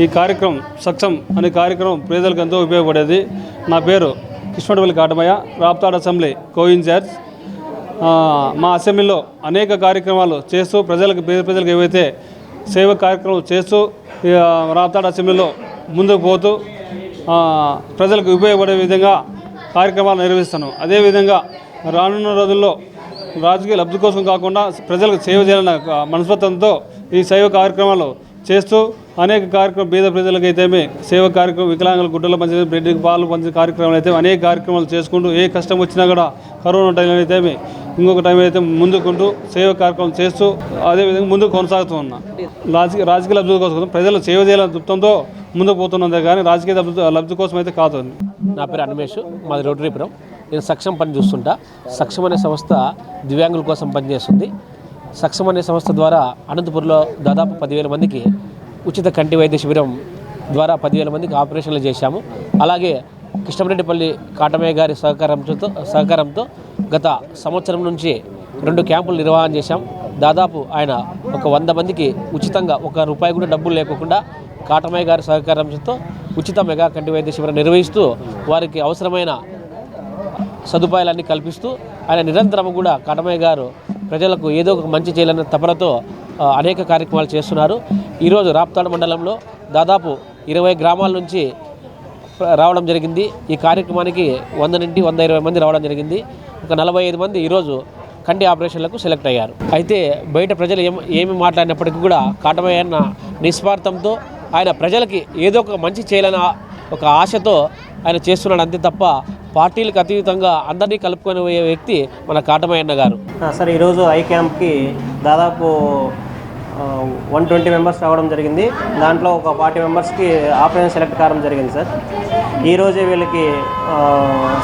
ఈ కార్యక్రమం సక్షం అనే కార్యక్రమం ప్రజలకు ఎంతో ఉపయోగపడేది. నా పేరు Krishnapalli Katamaiah Raptad assembly co incharge మా అసెంబ్లీలో అనేక కార్యక్రమాలు చేస్తూ ప్రజలకు పేద ప్రజలకు ఏవైతే సేవ కార్యక్రమాలు చేస్తూ రాప్తాడ్ అసెంబ్లీలో ముందుకు పోతూ ప్రజలకు ఉపయోగపడే విధంగా కార్యక్రమాలు నిర్వహిస్తాను. అదేవిధంగా రానున్న రోజుల్లో రాజకీయ లబ్ధి కోసం కాకుండా ప్రజలకు సేవ చేయాలన్న మనస్పత్వంతో ఈ సేవ కార్యక్రమాలు చేస్తూ అనేక కార్యక్రమం పేద ప్రజలకైతేమి సేవ కార్యక్రమం వికలాంగుల గుడ్డల పంచే బ్రెడ్కి పాలు పంచే కార్యక్రమాలు అయితే అనేక కార్యక్రమాలు చేసుకుంటూ ఏ కష్టం వచ్చినా కూడా కరోనా టైంలో అయితే ఇంకొక టైం అయితే ముందుకుంటూ సేవ కార్యక్రమం చేస్తూ అదేవిధంగా ముందుకు కొనసాగుతూ ఉన్నా. రాజకీయ రాజకీయ లబ్ధి కోసం ప్రజలు సేవ చేయాలని దృప్తంతో ముందుకు పోతున్నదే కానీ రాజకీయ లబ్ధి లబ్ధి కోసం అయితే కాదు నా పేరు అన్మేష్ మాది రోటరీపురం. నేను సక్షం పని చూస్తుంటా. సక్షం అనే సంస్థ దివ్యాంగుల కోసం పనిచేస్తుంది. సక్షం అనే సంస్థ ద్వారా అనంతపురంలో దాదాపు పదివేల మందికి ఉచిత కంటి వైద్య శిబిరం ద్వారా పదివేల మందికి ఆపరేషన్లు చేశాము. అలాగే కృష్ణమరెడ్డిపల్లి కాటమయ్య గారి సహకారంతో సహకారంతో గత సంవత్సరం నుంచి రెండు క్యాంపులు నిర్వహణ చేశాం. దాదాపు ఆయన ఒక వంద మందికి ఉచితంగా ఒక రూపాయి కూడా డబ్బులు లేకుండా కాటమయ్య గారి సహకారంతో ఉచిత మెగా కంటి వైద్య శిబిరం నిర్వహిస్తూ వారికి అవసరమైన సదుపాయాలన్నీ కల్పిస్తూ ఆయన నిరంతరం కూడా కాటమయ్య గారు ప్రజలకు ఏదో ఒక మంచి చేయాలన్న తపనతో అనేక కార్యక్రమాలు చేస్తున్నారు. ఈరోజు రాప్తాడు మండలంలో దాదాపు ఇరవై గ్రామాల నుంచి రావడం జరిగింది. ఈ కార్యక్రమానికి వంద నుండి వంద ఇరవై మంది రావడం జరిగింది. ఒక నలభై ఐదు మంది ఈరోజు కంటి ఆపరేషన్లకు సెలెక్ట్ అయ్యారు. అయితే బయట ప్రజలు ఏం ఏమి మాట్లాడినప్పటికీ కూడా కాటమయ్యన్న నిస్వార్థంతో ఆయన ప్రజలకి ఏదో ఒక మంచి చేయాలన్న ఒక ఆశతో ఆయన చేస్తున్నాడు అంతే తప్ప పార్టీలకు అతీతంగా అందరినీ కలుపుకొని పోయే వ్యక్తి మన కాటమయ్యన్న గారు. సార్ ఈరోజు ఐ క్యాంప్కి దాదాపు వన్ ట్వంటీ మెంబర్స్ రావడం జరిగింది. దాంట్లో ఒక ఫార్టీ మెంబర్స్కి ఆపరేషన్ సెలెక్ట్ కావడం జరిగింది సార్. ఈరోజే వీళ్ళకి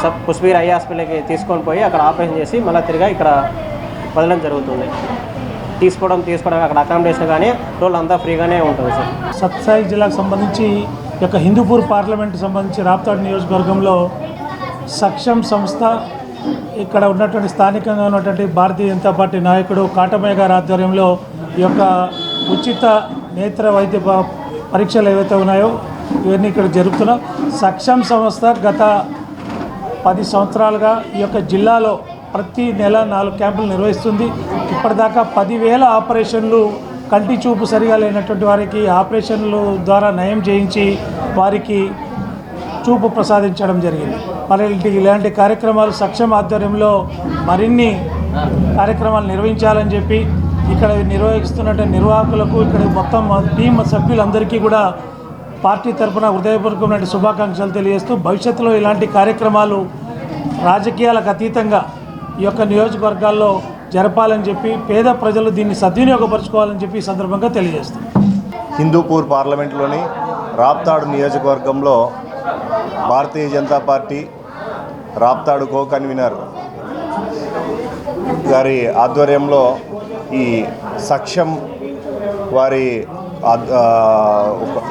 సబ్ పుష్పీర్ ఐ హాస్పిటల్కి తీసుకొని పోయి అక్కడ ఆపరేషన్ చేసి మళ్ళీ తిరిగి ఇక్కడ వదలడం జరుగుతుంది. తీసుకోవడం తీసుకోవడం అక్కడ అకామిడేషన్ కానీ రోజు అంతా ఫ్రీగానే ఉంటుంది సార్. సత్సాయి జిల్లాకు సంబంధించి యొక్క హిందూపూర్ పార్లమెంట్ సంబంధించి రాప్తాడు నియోజకవర్గంలో సక్షం సంస్థ ఇక్కడ ఉన్నటువంటి స్థానికంగా ఉన్నటువంటి భారతీయ జనతా పార్టీ నాయకుడు కాటమయ్య గారి ఆధ్వర్యంలో ఈ యొక్క ఉచిత నేత్ర వైద్య పరీక్షలు ఏవైతే ఉన్నాయో ఇవన్నీ ఇక్కడ జరుపుతున్నాం సక్షం సంస్థ గత పది సంవత్సరాలుగా ఈ యొక్క జిల్లాలో ప్రతి నెల నాలుగు క్యాంపులు నిర్వహిస్తుంది. ఇప్పటిదాకా పదివేల ఆపరేషన్లు కంటి చూపు సరిగా లేనటువంటి వారికి ఆపరేషన్లు ద్వారా నయం చేయించి వారికి చూపు ప్రసాదించడం జరిగింది. మరి ఇలాంటి- ఇలాంటి కార్యక్రమాలు సక్షమ ఆధ్వర్యంలో మరిన్ని కార్యక్రమాలు నిర్వహించాలని చెప్పి ఇక్కడ నిర్వహిస్తున్న నిర్వాహకులకు ఇక్కడ మొత్తం టీం సభ్యులందరికీ కూడా పార్టీ తరఫున హృదయపూర్వకమైన శుభాకాంక్షలు తెలియజేస్తూ భవిష్యత్తులో ఇలాంటి కార్యక్రమాలు రాజకీయాలకు అతీతంగా ఈ యొక్క నియోజకవర్గాల్లో జరపాలని చెప్పి పేద ప్రజలు దీన్ని సద్వినియోగపరచుకోవాలని చెప్పి ఈ సందర్భంగా తెలియజేస్తాం. హిందూపూర్ పార్లమెంట్లోని రాప్తాడు నియోజకవర్గంలో Bharatiya Janata party Raptadu co convener గారి ఆధ్వర్యంలో ఈ సక్షం వారి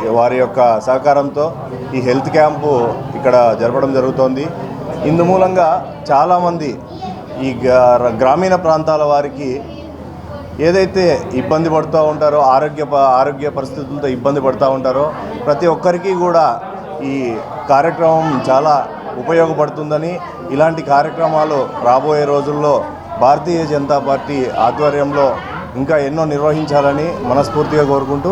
వారి యొక్క సహకారంతో ఈ హెల్త్ క్యాంపు ఇక్కడ జరపడం జరుగుతోంది. ఇందు మూలంగా చాలామంది ఈ గ్రా- గ్రామీణ ప్రాంతాల వారికి ఏదైతే ఇబ్బంది పడుతూ ఉంటారో ఆరోగ్య ప- ఆరోగ్య పరిస్థితులతో ఇబ్బంది పడుతూ ఉంటారో ప్రతి ఒక్కరికి కూడా ఈ కార్యక్రమం చాలా ఉపయోగపడుతుందని ఇలాంటి కార్యక్రమాలు రాబోయే రోజుల్లో భారతీయ జనతా పార్టీ ఆధ్వర్యంలో ఇంకా ఎన్నో నిర్వహించాలని మనస్ఫూర్తిగా కోరుకుంటూ